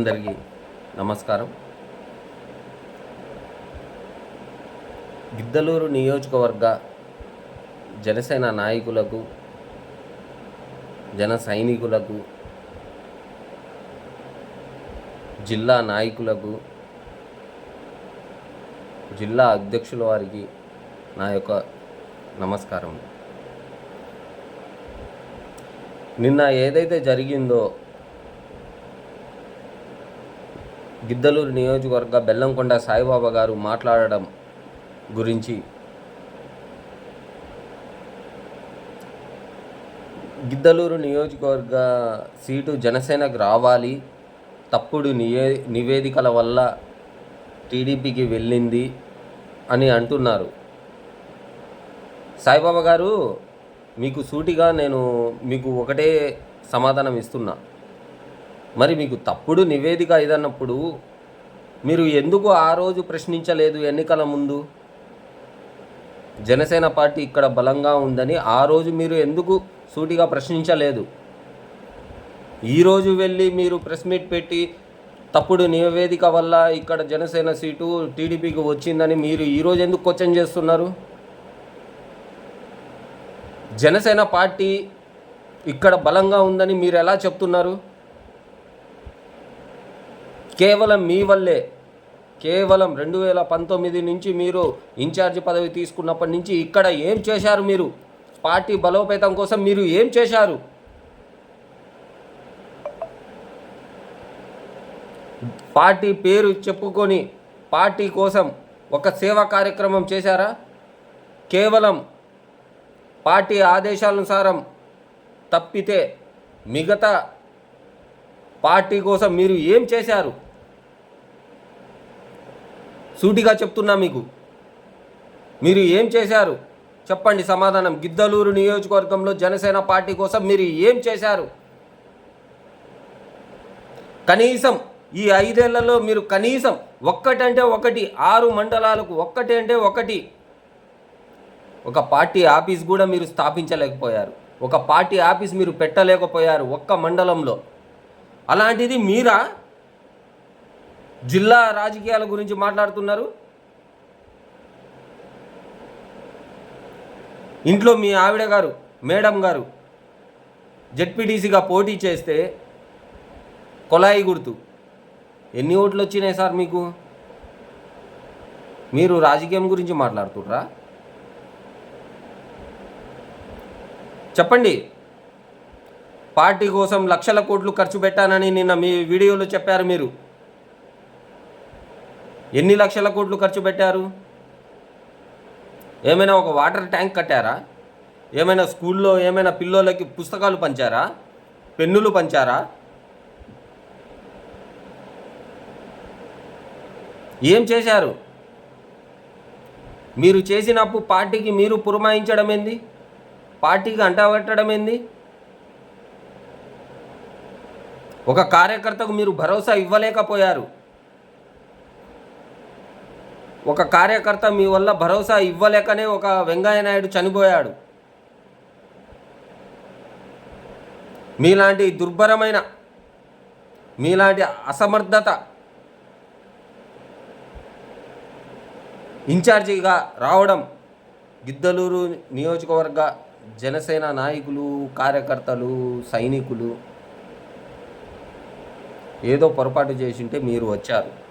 అందరికీ నమస్కారం. గిద్దలూరు నియోజకవర్గ జనసేన నాయకులకు జన సైనికులకు జిల్లా నాయకులకు జిల్లా అధ్యక్షుల వారికి నా యొక్క నమస్కారం. నిన్న ఏదైతే జరిగిందో గిద్దలూరు నియోజకవర్గ బెల్లంకొండ సాయిబాబా గారు మాట్లాడడం గురించి గిద్దలూరు నియోజకవర్గ సీటు జనసేనకు రావాలి. తప్పుడు నియే నివేదికల వల్ల టీడీపీకి వెళ్ళింది అని అంటున్నారు. సాయిబాబా గారు మీకు సూటిగా నేను మీకు ఒకటే సమాధానం ఇస్తున్నా. మరి మీకు తప్పుడు నివేదిక ఇదన్నప్పుడు మీరు ఎందుకు ఆ రోజు ప్రశ్నించలేదు ఎన్నికల ముందు? జనసేన పార్టీ ఇక్కడ బలంగా ఉందని ఆ రోజు మీరు ఎందుకు సూటిగా ప్రశ్నించలేదు? ఈరోజు వెళ్ళి మీరు ప్రెస్ మీట్ పెట్టి తప్పుడు నివేదిక వల్ల ఇక్కడ జనసేన సీటు టీడీపీకి వచ్చిందని మీరు ఈరోజు ఎందుకు క్వశ్చన్ చేస్తున్నారు? జనసేన పార్టీ ఇక్కడ బలంగా ఉందని మీరు ఎలా చెప్తున్నారు? కేవలం మీ వల్లే కేవలం రెండు వేల పంతొమ్మిది నుంచి మీరు ఇన్ఛార్జ్ పదవి తీసుకున్నప్పటి నుంచి ఇక్కడ ఏం చేశారు మీరు? పార్టీ బలోపేతం కోసం మీరు ఏం చేశారు? పార్టీ పేరు చెప్పుకొని పార్టీ కోసం ఒక సేవా కార్యక్రమం చేశారా? కేవలం పార్టీ ఆదేశానుసారం తప్పితే మిగతా పార్టీ కోసం మీరు ఏం చేశారు? సూటిగా చెప్తున్నా మీకు. మీరు ఏం చేశారు? చెప్పండి సమాధానం. గిద్దలూరు నియోజకవర్గంలో జనసేన పార్టీ కోసం మీరు ఏం చేశారు? కనీసం ఈ ఐదేళ్ళలో మీరు కనీసం ఒక్కటంటే ఒకటి ఆరు మండలాలకు ఒక్కటి అంటే ఒకటి ఒక పార్టీ ఆఫీస్ కూడా మీరు స్థాపించలేకపోయారు. ఒక పార్టీ ఆఫీస్ మీరు పెట్టలేకపోయారు ఒక్క మండలంలో. అలాంటిది మీరా? జిల్లా రాజకీయాల గురించి మాట్లాడుతున్నారు. ఇంట్లో మీ ఆవిడ గారు మేడం గారు జెడ్పీటీసీగా పోటీ చేస్తే కొలాయి గుర్తు. ఎన్ని ఓట్లు వచ్చినాయి సార్ మీకు? మీరు రాజకీయం గురించి మాట్లాడుతుర్రా చెప్పండి. పార్టీ కోసం లక్షల కోట్లు ఖర్చు పెట్టానని నిన్న మీ వీడియోలో చెప్పారు మీరు. ఎన్ని లక్షల కోట్లు ఖర్చు పెట్టారు? ఏమైనా ఒక వాటర్ ట్యాంక్ కట్టారా? ఏమైనా స్కూల్లో ఏమైనా పిల్లోలకి పుస్తకాలు పంచారా? పెన్నులు పంచారా? ఏం చేశారు? మీరు చేసినప్పు పార్టీకి మీరు పురమాయించడం ఏంది? పార్టీకి అంటగట్టడం ఏంది? ఒక కార్యకర్తకు మీరు భరోసా ఇవ్వలేకపోయారు. ఒక కార్యకర్త మీ వల్ల భరోసా ఇవ్వలేకనే ఒక వెంకయ్య నాయుడు చనిపోయాడు. మీలాంటి దుర్భరమైన మీలాంటి అసమర్థత ఇన్ఛార్జిగా రావడం గిద్దలూరు నియోజకవర్గ జనసేన నాయకులు కార్యకర్తలు సైనికులు ఏదో పొరపాటు చేసింటే మీరు వచ్చారు.